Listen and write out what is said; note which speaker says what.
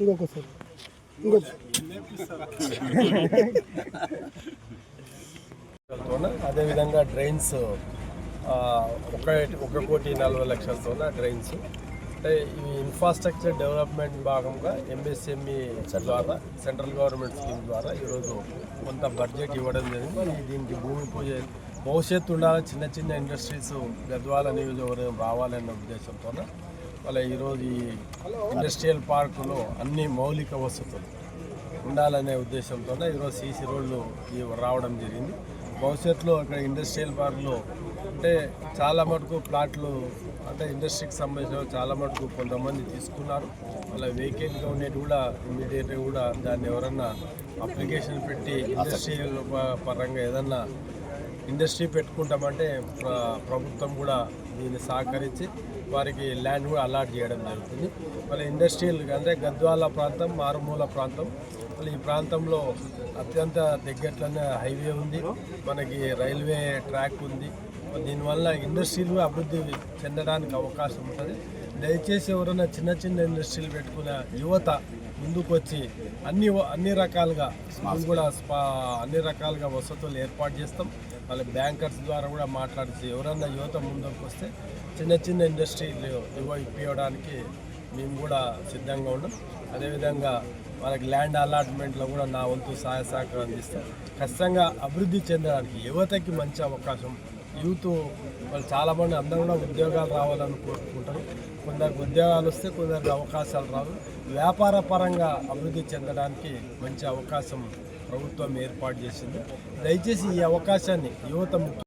Speaker 1: ఇంకొకసారి
Speaker 2: అదేవిధంగా డ్రైన్స్ ఒక ఒక కోటి నలభై లక్షలతో డ్రైన్స్ అంటే ఈ ఇన్ఫ్రాస్ట్రక్చర్ డెవలప్మెంట్ భాగంగా ఎంఎస్ఎంఈ ద్వారా సెంట్రల్ గవర్నమెంట్ స్కీమ్ ద్వారా ఈరోజు కొంత బడ్జెట్ ఇవ్వడం జరిగింది. దీనికి భూమి పూజ భవిష్యత్తు ఉండాలి చిన్న చిన్న ఇండస్ట్రీస్ గద్వాల నియోజకవర్గం రావాలన్న ఉద్దేశంతో వాళ్ళ ఈరోజు ఈ ఇండస్ట్రియల్ పార్కులో అన్ని మౌలిక వసతులు ఉండాలనే ఉద్దేశంతో ఈరోజు సీసీ రోడ్లు రావడం జరిగింది. భవిష్యత్తులో ఇక్కడ ఇండస్ట్రియల్ పార్క్లో అంటే చాలా మటుకు ప్లాట్లు అంటే ఇండస్ట్రీకి సంబంధించిన చాలా మటుకు కొంతమంది తీసుకున్నారు. అలా వేకెంట్గా ఉండేది కూడా ఇమీడియట్గా కూడా దాన్ని ఎవరన్నా అప్లికేషన్ పెట్టి ఇండస్ట్రీ పరంగా ఏదన్నా ఇండస్ట్రీ పెట్టుకుంటామంటే ప్రభుత్వం కూడా దీన్ని సహకరించి వారికి ల్యాండ్ కూడా అలాట్ చేయడం జరుగుతుంది. మళ్ళీ ఇండస్ట్రియల్ అంటే గద్వాల ప్రాంతం మారుమూల ప్రాంతం మళ్ళీ ఈ ప్రాంతంలో అత్యంత దగ్గరలోనే హైవే ఉంది. మనకి రైల్వే ట్రాక్ ఉంది. దీనివల్ల ఇండస్ట్రీలు అభివృద్ధి చెందడానికి అవకాశం ఉంటుంది. దయచేసి ఎవరైనా చిన్న చిన్న ఇండస్ట్రీలు పెట్టుకున్న యువత ముందుకు వచ్చి అన్ని అన్ని రకాలుగా మేము కూడా స్పా అన్ని రకాలుగా వసతులు ఏర్పాటు చేస్తాం. వాళ్ళ బ్యాంకర్స్ ద్వారా కూడా మాట్లాడితే ఎవరన్నా యువత ముందుకు వస్తే చిన్న చిన్న ఇండస్ట్రీలు ఇవ్వ ఇప్పించడానికి మేము కూడా సిద్ధంగా ఉన్నాం అదేవిధంగా వాళ్ళకి ల్యాండ్ అలాట్మెంట్లో కూడా నా వంతు సహాయ సహకారం అందిస్తాం. ఖచ్చితంగా అభివృద్ధి చెందడానికి యువతకి మంచి అవకాశం యూత్ వాళ్ళు చాలామంది అందరూ కూడా ఉద్యోగాలు రావాలని కోరుకుంటారు. కొందరికి ఉద్యోగాలు వస్తే కొందరికి అవకాశాలు రావు. వ్యాపార పరంగా అభివృద్ధి చెందడానికి మంచి అవకాశం ప్రభుత్వం ఏర్పాటు చేసింది. దయచేసి ఈ అవకాశాన్ని యువత ముఖ్య